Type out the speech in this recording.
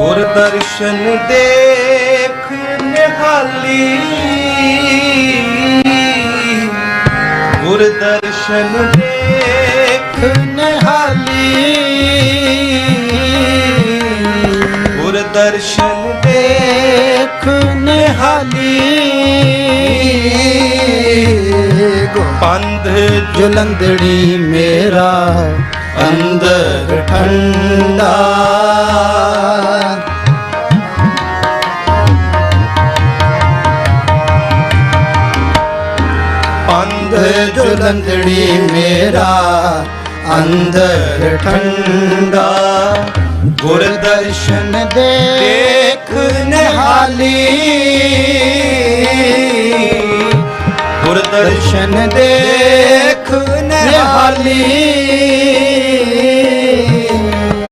ਗੁਰ ਦਰਸ਼ਨ ਦੇਖ ਨਿਹਾਲੀ। ਗੁਰ ਦਰਸ਼ਨ ਦੇਖ ਨਿਹਾਲੀ। ਗੁਰ ਦਰਸ਼ਨ ਦੇਖ ਨਿਹਾਲੀ। ਪੰਧ ਜੁਲੰਦੜੀ ਮੇਰਾ ਅੰਦਰ ਠੰਡਾ ਪੰਧ ਜੁਲੰਦੜੀ ਮੇਰਾ ਅੰਦਰ ਠੰਡਾ। ਗੁਰ ਦਰਸ਼ਨ ਦਰਸ਼ਨ ਦੇਖ ਨਿਹਾਲੀ। ਗੁਰ ਦਰਸ਼ਨ